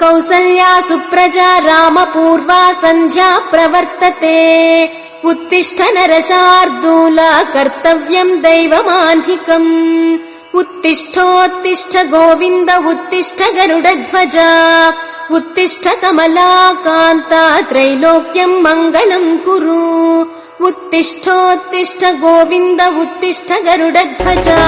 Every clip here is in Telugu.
कौसल्या सुप्रजा रामपूर्वा सन्ध्या प्रवर्तते। उत्तिष्ठ नरशार्दूला कर्तव्यम् दैवमाह्निकम् उत्तिष्ठोत्तिष्ठ गोविन्द उत्तिष्ठ गरुडध्वजा। उत्तिष्ठ कमला कान्ता त्रैलोक्यम् मङ्गलम् कुरु। उत्तिष्ठोत्तिष्ठ गोविन्द उत्तिष्ठ गरुडध्वजा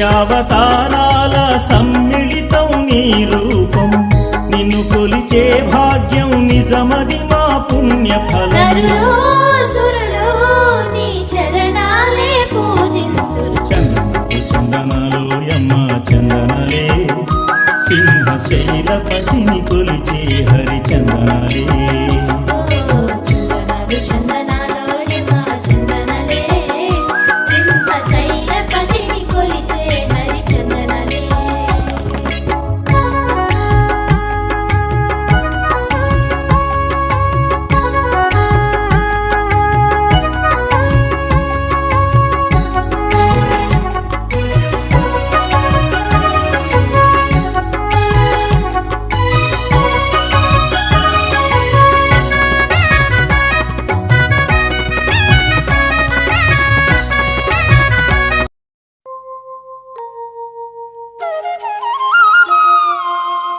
అవతారాల సమ్మిళితం నీ రూపం. నిన్ను కొలిచే భాగ్యం నిజమది మా పుణ్యఫలం.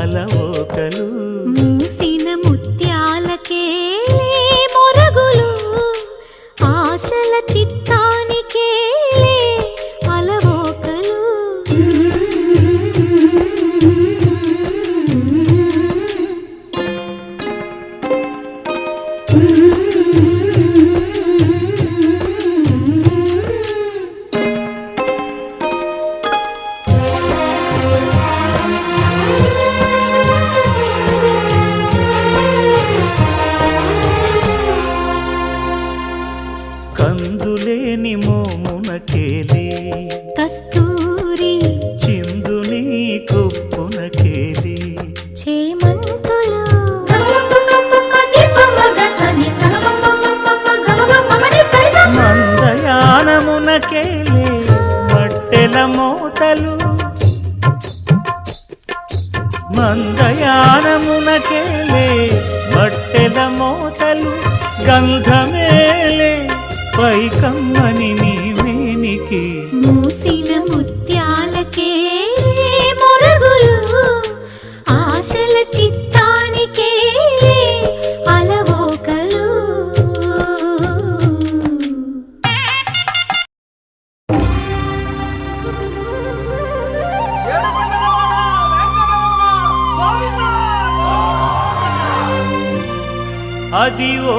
అలవోకలు మూసిన ముత్యాలకే మొరగులు. ఆశల చిత్త కందులేని మోమునకేలే. కస్తూరి చిందుని చేమంతులు. మట్టెల మోతలు. మందయానమునకేలే మట్టెల మోతలు గంధమేలే. పైకమ్మని నీవేనికి మూసిన ముత్యాలకే మొరగులు ఆశల చిత్తానికే అలవోకలు. అది ఓ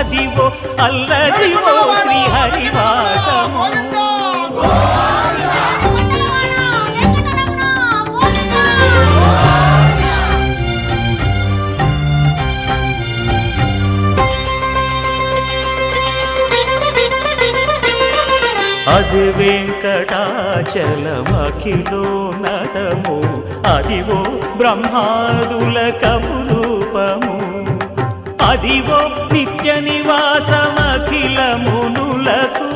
అదివో అల్లదివో శ్రీహరివాసము. అది వెంకటాచలమఖిలో నటము. అదివో బ్రహ్మాదుల కములు అదివో నిత్య నివాసమఖిల మునులకు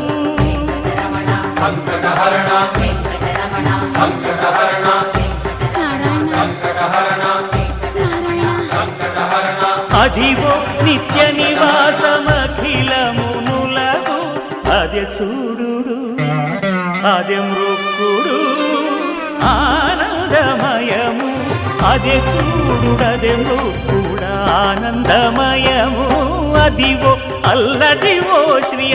అదివో నిత్య నివాసమఖిల మునులకు అదే చూడు అదే మృక్కుడు ఆనందమయము. అదే చూడు అదే మృక్కుడు ఆనందమయము. అదివో అల్లదివో శ్రీ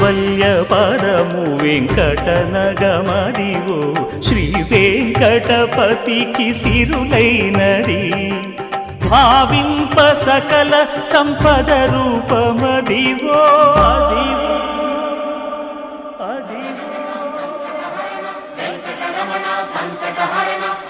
కైవల్య పదము వెంకటనగమదివో శ్రీ వెంకటపతికి సిరులైనది. భావింప సకల సంపద రూపమదివో అదివో అదివో భావింప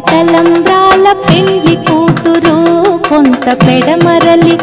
తలంబ్రాల పెండ్లి కూతురు కొంత పెడమరలి